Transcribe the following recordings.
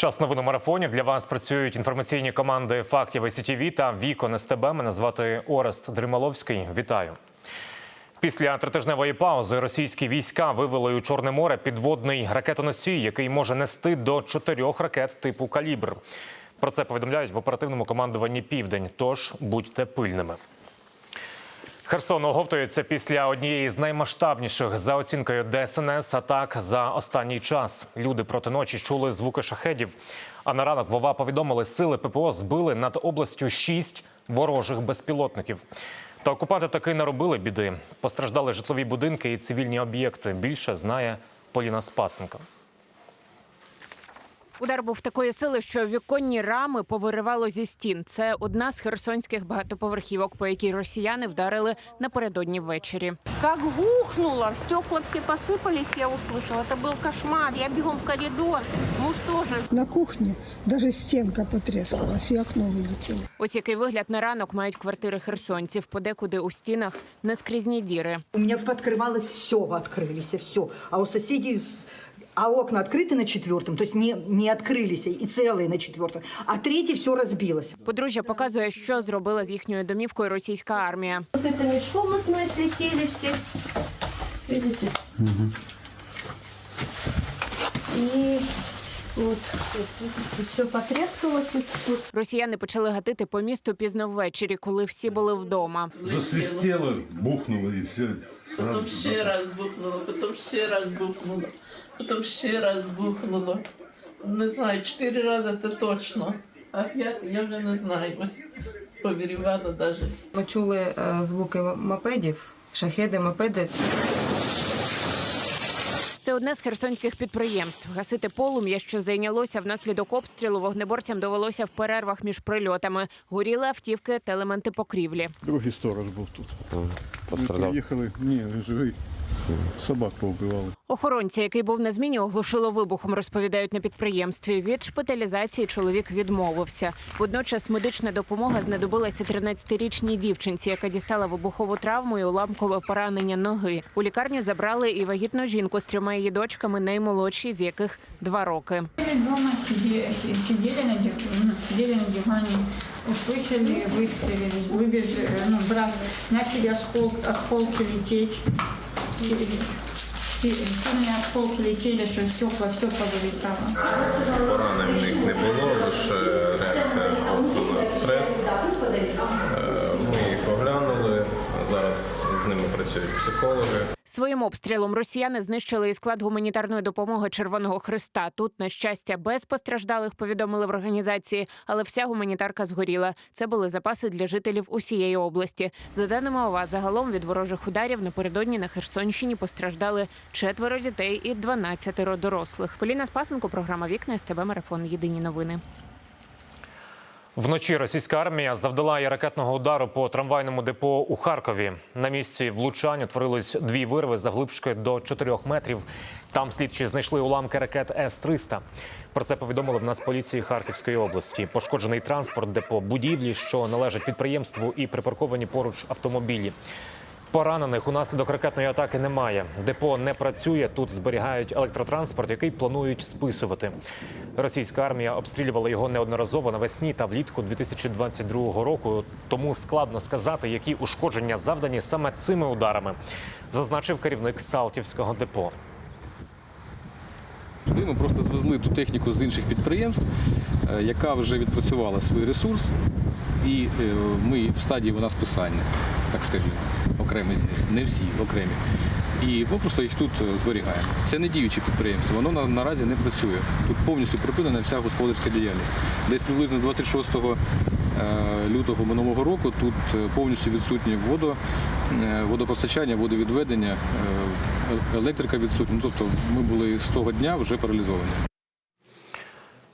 Час новин у марафоні. Для вас працюють інформаційні команди фактів СІТІВІ та Вікон СТБ. Мене звати Орест Дрималовський. Вітаю. Після тритижневої паузи російські війська вивели у Чорне море підводний ракетоносій, який може нести до чотирьох ракет типу калібр. Про це повідомляють в оперативному командуванні Південь. Тож будьте пильними. Херсон оговтується після однієї з наймасштабніших за оцінкою ДСНС атак за останній час. Люди проти ночі чули звуки шахедів. А на ранок Вова повідомили, сили ППО збили над областю шість ворожих безпілотників. Та окупанти таки наробили біди. Постраждали житлові будинки і цивільні об'єкти. Більше знає Поліна Спасенко. Удар був такої сили, що віконні рами повиривало зі стін. Це одна з херсонських багатоповерхівок, по якій росіяни вдарили напередодні ввечері. Как гухнуло, стекла все посыпались, я услышала. Это был кошмар. Я бегом в коридор. Муж тоже. На кухне даже стенка потрескалась, и окно вылетело. Ось який вигляд на ранок мають квартири херсонців. Подекуди у стінах нескрізні діри. У меня подкрывалось все, открылись, все. А у соседей, с- а окна открыты на четвертом, то есть не, не открылись и целые на четвертом, а третий все разбилось. Подружжя показує, що зробила з їхньою домівкою російська армія. Вот это межкомнатные слетели все. Видите? И вот все потрескалось. и тут Росіяни почали гатити по місту пізно ввечері, коли всі були вдома. Засвистело, бухнуло и все. Сразу Потім ще раз бухнуло, потім ще раз бухнуло, потім ще раз бухнуло. Не знаю, чотири рази це точно. А я, я вже не знаю. Ось повірювала навіть. Ми чули е, звуки мопедів, шахеди, мопеди. Це одне з херсонських підприємств. Гасити полум'я, що зайнялося внаслідок обстрілу, вогнеборцям довелося в перервах між прильотами. Горіли автівки та елементи покрівлі. Другий сторож був тут. Ми приїхали, ні, живий. Собак повбивали. Охоронця, який був на зміні, оглушило вибухом, розповідають на підприємстві. Від шпиталізації чоловік відмовився. Водночас медична допомога знадобилася 13-річній дівчинці, яка дістала вибухову травму і уламкове поранення ноги. У лікарню забрали і вагітну жінку з трьома її дочками, наймолодшій з яких два роки. Дома сидели, сидели, на, див- ну, сидели на диване, услышали выстрелы, выбежали, ну, брат, начали оскол- осколки лететь. Си- си- Сильные осколки летели, что стекла все повылетало. Поранень в них не було, лише реакція просто на стрес. Е, Ми їх оглянули. Зараз з ними працюють психологи. Своїм обстрілом росіяни знищили і склад гуманітарної допомоги Червоного Христа. Тут, на щастя, без постраждалих повідомили в організації, але вся гуманітарка згоріла. Це були запаси для жителів усієї області. За даними ОВА, загалом від ворожих ударів напередодні на Херсонщині постраждали четверо дітей і 12 дорослих. Поліна Спасенко, програма Вікна СТБ Марафон. Єдині новини. Вночі російська армія завдала і ракетного удару по трамвайному депо у Харкові. На місці влучань утворились дві вирви заглибшки до 4 метрів. Там слідчі знайшли уламки ракет С-300. Про це повідомили в нас поліції Харківської області. Пошкоджений транспорт, депо, будівлі, що належать підприємству, і припарковані поруч автомобілі. Поранених унаслідок ракетної атаки немає. Депо не працює. Тут зберігають електротранспорт, який планують списувати. Російська армія обстрілювала його неодноразово навесні та влітку 2022 року. Тому складно сказати, які ушкодження завдані саме цими ударами, зазначив керівник Салтівського депо. Туди ми просто звезли ту техніку з інших підприємств, е, яка вже відпрацювала свій ресурс, і е, ми в стадії вона списання, так скажімо, окремі з них, не всі окремі. І ми просто їх тут е, зберігаємо. Це не діюче підприємство, воно на, наразі не працює. Тут повністю припинена вся господарська діяльність. Десь приблизно 26 е, лютого минулого року тут е, повністю відсутнє водо, водопостачання, водовідведення, електрика відсутня. Ну, тобто ми були з того дня вже паралізовані.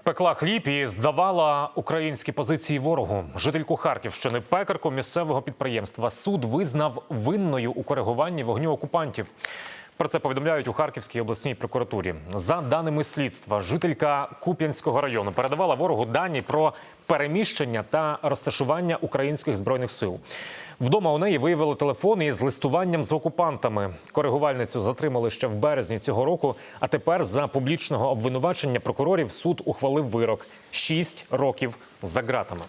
Пекла хліб і здавала українські позиції ворогу. Жительку Харківщини, пекарку місцевого підприємства. Суд визнав винною у коригуванні вогню окупантів. Про це повідомляють у Харківській обласній прокуратурі. За даними слідства, жителька Куп'янського району передавала ворогу дані про переміщення та розташування українських збройних сил. Вдома у неї виявили телефон із листуванням з окупантами. Коригувальницю затримали ще в березні цього року. А тепер за публічного обвинувачення прокурорів суд ухвалив вирок шість років за ґратами.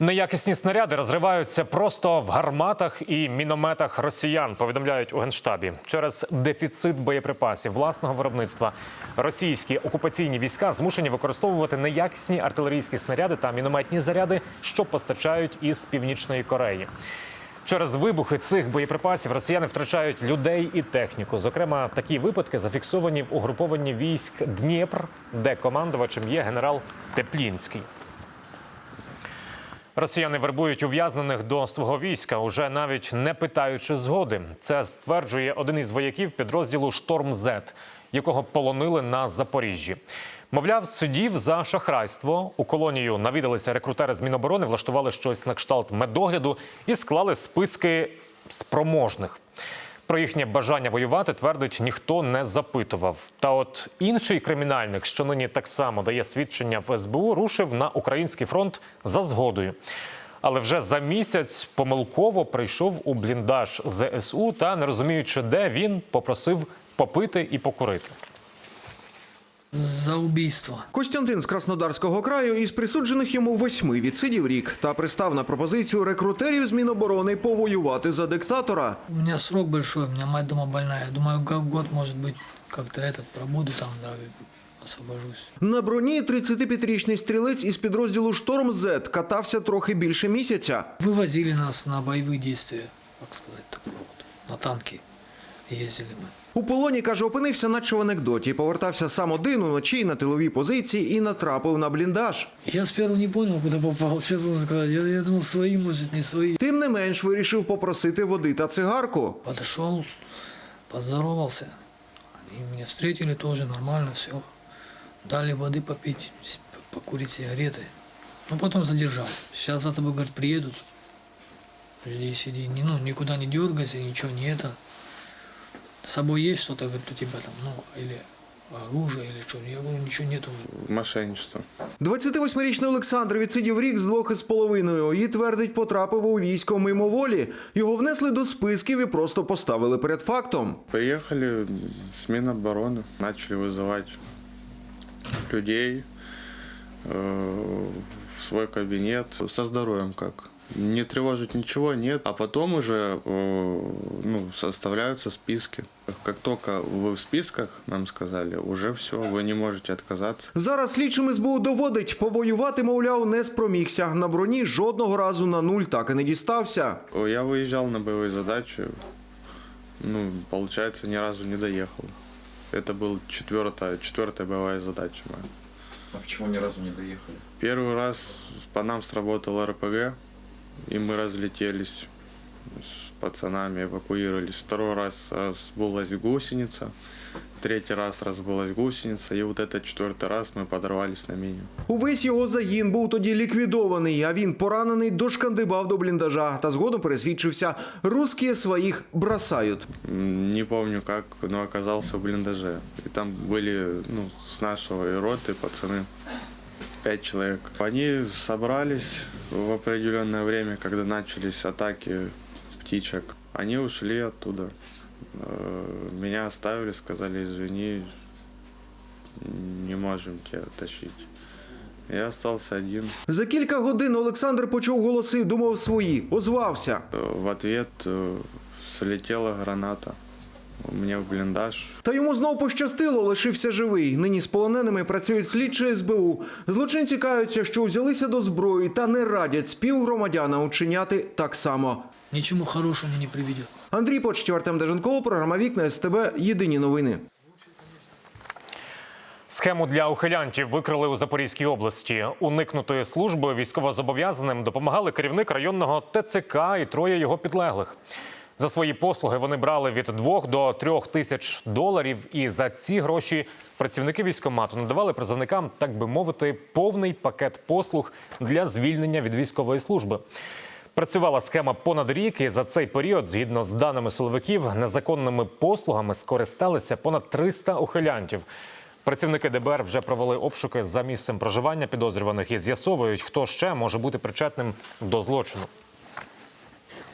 Неякісні снаряди розриваються просто в гарматах і мінометах росіян. Повідомляють у генштабі через дефіцит боєприпасів власного виробництва. Російські окупаційні війська змушені використовувати неякісні артилерійські снаряди та мінометні заряди, що постачають із північної Кореї. Через вибухи цих боєприпасів росіяни втрачають людей і техніку. Зокрема, такі випадки зафіксовані в угрупованні військ Дніпр, де командувачем є генерал Теплінський. Росіяни вербують ув'язнених до свого війська, уже навіть не питаючи згоди. Це стверджує один із вояків підрозділу Шторм Зет, якого полонили на Запоріжжі. Мовляв, судів за шахрайство. У колонію навідалися рекрутери з Міноборони, влаштували щось на кшталт медогляду і склали списки спроможних. Про їхнє бажання воювати твердить ніхто не запитував. Та от інший кримінальник, що нині так само дає свідчення в СБУ, рушив на український фронт за згодою. Але вже за місяць помилково прийшов у бліндаж ЗСУ та, не розуміючи, де він попросив попити і покурити За убийство. Костянтин з Краснодарського краю із присуджених йому восьми відсидів рік та пристав на пропозицію рекрутерів з Міноборони повоювати за диктатора. У меня срок большой, у меня мать дома больная. Думаю, как год, может быть, как-то этот пробуду там, да, и освобожусь. На броні 35-річний стрілець із підрозділу Шторм Зет катався трохи більше місяця. Вывозили нас на боевые действия, как сказать так, вот, на танки ездили мы. У полоні каже, опинився наче в анекдоті. Повертався сам один уночі на тиловій позиції і натрапив на бліндаж. Я сперва не понял, куда попал, честно сказать. Я, я думал, свои, может, не свои. Тим не менш вирішив попросити води та цигарку. Подошел, поздоровался. Они меня встретили тоже нормально, все. Дали воды попить, с- покурить сигареты. Ну, потом задержали. Сейчас за тобой, говорит, приедут. Жди, сиди, не, ну, никуда не дергайся, ничего не это. С собой есть что-то, говорит, у тебя там, ну, или оружие, или что. Я говорю, ничего нету. Мошенничество. 28-річний Олександр відсидів рік з двох із половиною і твердить, потрапив у військо мимоволі. Його внесли до списків і просто поставили перед фактом. Приехали с Минобороны, начали вызывать людей э, в свой кабинет. Со здоровьем как? Не тревожить ничего нет, а потом уже э, ну, составляются списки. Как только вы в списках, нам сказали, уже все, вы не можете отказаться. Зараз слідчим СБУ доводить, повоювати, мовляв, не спромігся. На броні жодного разу на нуль так і не дістався. Я выезжал на боевые задачи, ну, получается, ни разу не доехал. Это была четвертая, четвертая боевая задача моя. А почему ни разу не доехали? Первый раз по нам сработал РПГ, и мы разлетелись с пацанами, эвакуировались. Второй раз разбылась гусеница, третий раз разбылась гусеница, и вот этот четвертый раз мы подорвались на мине. Увесь його загін був тоді ліквідований, а він поранений дошкандибав до бліндажа та згодом пересвідчився. Русські своїх бросають. М, Не помню как, но оказался в блиндаже. И там были ну, с нашего и роты пацаны, пять человек. Они собрались в определенное время, когда начались атаки птичек. Они ушли оттуда. Э, Меня оставили, сказали, извини, не можем тебя тащить. Я остался один. За кілька годин Олександр почув голоси, думав свої, озвався. Э, В ответ э, слетела Мне в блиндаж. Та йому знов пощастило, лишився живий. Нині з полоненими працюють слідчі СБУ. Злочинці каються, що взялися до зброї та не радять співгромадяна учиняти так само. Ничему хорошему не приведет. Андрій Почтів, Артем Деженков, програма Вікна СТБ. Єдині новини. Схему для ухилянтів викрили у Запорізькій області. Уникнути служби військовозобов'язаним допомагали керівник районного ТЦК і троє його підлеглих. За свої послуги вони брали від 2 до 3 тисяч доларів, і за ці гроші працівники військкомату надавали призовникам, так би мовити, повний пакет послуг для звільнення від військової служби. Працювала схема понад рік, і за цей період, згідно з даними силовиків, незаконними послугами скористалися понад 300 ухилянтів. Працівники ДБР вже провели обшуки за місцем проживання підозрюваних і з'ясовують, хто ще може бути причетним до злочину.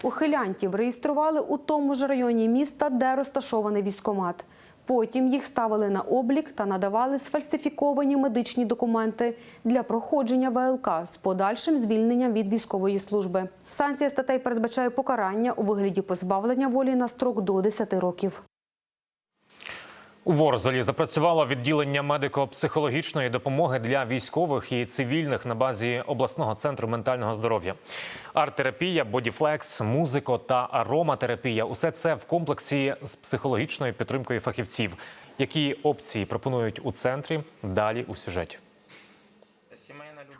Ухилянтів реєстрували у тому ж районі міста, де розташований військомат. Потім їх ставили на облік та надавали сфальсифіковані медичні документи для проходження ВЛК з подальшим звільненням від військової служби. Санкція статей передбачає покарання у вигляді позбавлення волі на строк до 10 років. У Ворзелі запрацювало відділення медико-психологічної допомоги для військових і цивільних на базі обласного центру ментального здоров'я. Арт-терапія, бодіфлекс, музико та ароматерапія усе це в комплексі з психологічною підтримкою фахівців. Які опції пропонують у центрі? Далі у сюжеті.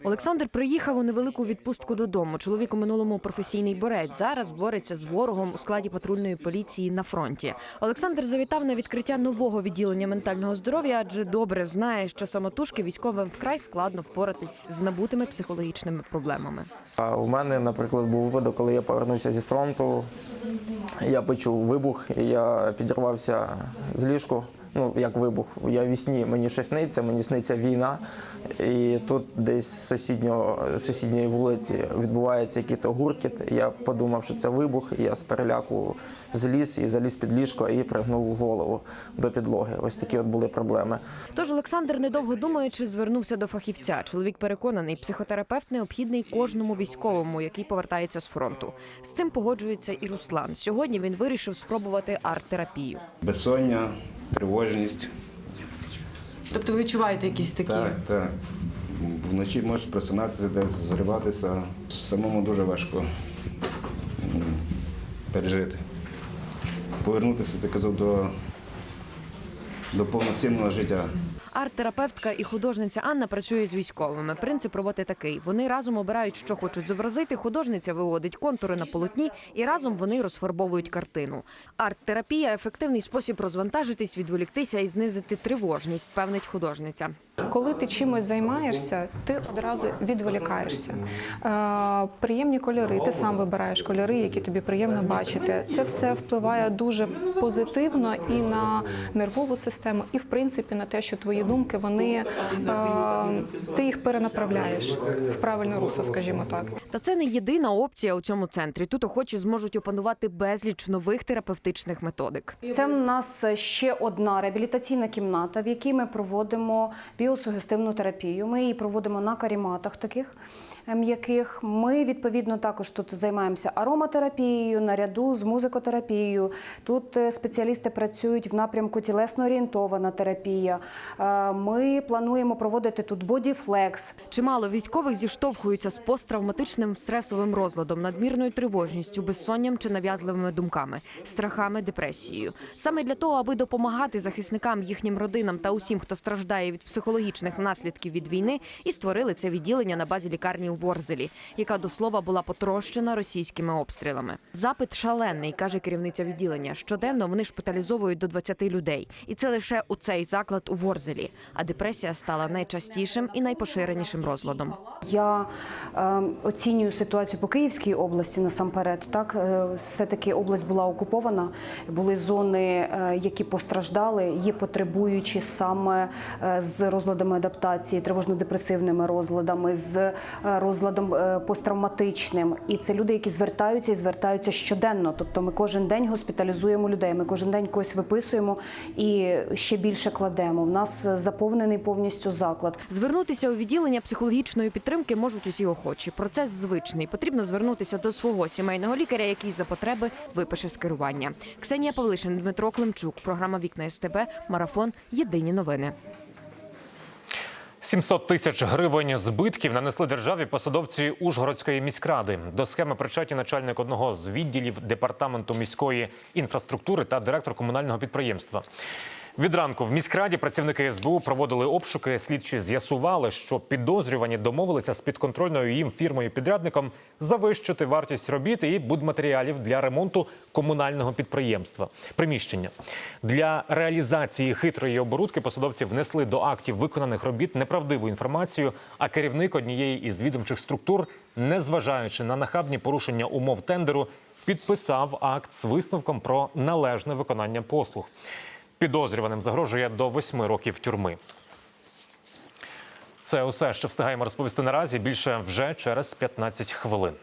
Олександр приїхав у невелику відпустку додому. Чоловік у минулому професійний борець. Зараз бореться з ворогом у складі патрульної поліції на фронті. Олександр завітав на відкриття нового відділення ментального здоров'я, адже добре знає, що самотужки військовим вкрай складно впоратись з набутими психологічними проблемами. А у мене, наприклад, був випадок, коли я повернувся зі фронту. Я почув вибух, і я підірвався з ліжку. Ну, як вибух. Я в сні, мені щось сниться, мені сниться війна. І тут десь з сусіднього, сусідньої вулиці відбувається якийсь гуркіт. Я подумав, що це вибух. і Я з переляку зліз і заліз під ліжко і пригнув голову до підлоги. Ось такі от були проблеми. Тож Олександр, недовго думаючи, звернувся до фахівця. Чоловік переконаний, психотерапевт необхідний кожному військовому, який повертається з фронту. З цим погоджується і Руслан. Сьогодні він вирішив спробувати арт-терапію. Безсоння, тривожність. Тобто ви відчуваєте якісь такі? Так, так. Вночі можеш просинатися, десь зриватися. Самому дуже важко пережити. Повернутися, ти казав, до, до повноцінного життя. Арт-терапевтка і художниця Анна працює з військовими. Принцип роботи такий: вони разом обирають, що хочуть зобразити. Художниця виводить контури на полотні, і разом вони розфарбовують картину. Арт-терапія ефективний спосіб розвантажитись, відволіктися і знизити тривожність, певнить художниця. Коли ти чимось займаєшся, ти одразу відволікаєшся. Е, приємні кольори, ти сам вибираєш кольори, які тобі приємно бачити. Це все впливає дуже позитивно і на нервову систему, і в принципі на те, що твої думки вони е, ти їх перенаправляєш в правильне русло, скажімо так. Та це не єдина опція у цьому центрі. Тут охочі зможуть опанувати безліч нових терапевтичних методик. Це в нас ще одна реабілітаційна кімната, в якій ми проводимо біосугестивну терапію. Ми її проводимо на каріматах таких е, м'яких. Ми відповідно також тут займаємося ароматерапією наряду з музикотерапією. Тут е, спеціалісти працюють в напрямку тілесно орієнтована терапія. Ми плануємо проводити тут бодіфлекс. Чимало військових зіштовхуються з посттравматичним стресовим розладом, надмірною тривожністю, безсонням чи нав'язливими думками, страхами, депресією. Саме для того, аби допомагати захисникам, їхнім родинам та усім, хто страждає від психологічних наслідків від війни, і створили це відділення на базі лікарні у Ворзелі, яка до слова була потрощена російськими обстрілами. Запит шалений, каже керівниця відділення. Щоденно вони шпиталізовують до 20 людей, і це лише у цей заклад у Ворзелі. А депресія стала найчастішим і найпоширенішим розладом. Я е, оцінюю ситуацію по Київській області насамперед. Так, е, все-таки область була окупована, були зони, е, які постраждали, є потребуючі саме е, з розладами адаптації, тривожно-депресивними розладами, з е, розладом е, посттравматичним. І це люди, які звертаються і звертаються щоденно. Тобто ми кожен день госпіталізуємо людей, ми кожен день когось виписуємо і ще більше кладемо. У нас заповнений повністю заклад. Звернутися у відділення психологічної підтримки можуть усі охочі. Процес звичний. Потрібно звернутися до свого сімейного лікаря, який за потреби випише скерування. Ксенія Павлишин, Дмитро Климчук. Програма Вікна СТБ. Марафон. Єдині новини. 700 тисяч гривень збитків нанесли державі посадовці Ужгородської міськради. До схеми причетні начальник одного з відділів департаменту міської інфраструктури та директор комунального підприємства. Від ранку в міськраді працівники СБУ проводили обшуки. Слідчі з'ясували, що підозрювані домовилися з підконтрольною їм фірмою-підрядником завищити вартість робіт і будматеріалів для ремонту комунального підприємства. Приміщення для реалізації хитрої оборудки посадовці внесли до актів виконаних робіт неправдиву інформацію. А керівник однієї із відомчих структур, незважаючи на нахабні порушення умов тендеру, підписав акт з висновком про належне виконання послуг. Підозрюваним загрожує до восьми років тюрми. Це усе, що встигаємо розповісти наразі. Більше вже через 15 хвилин.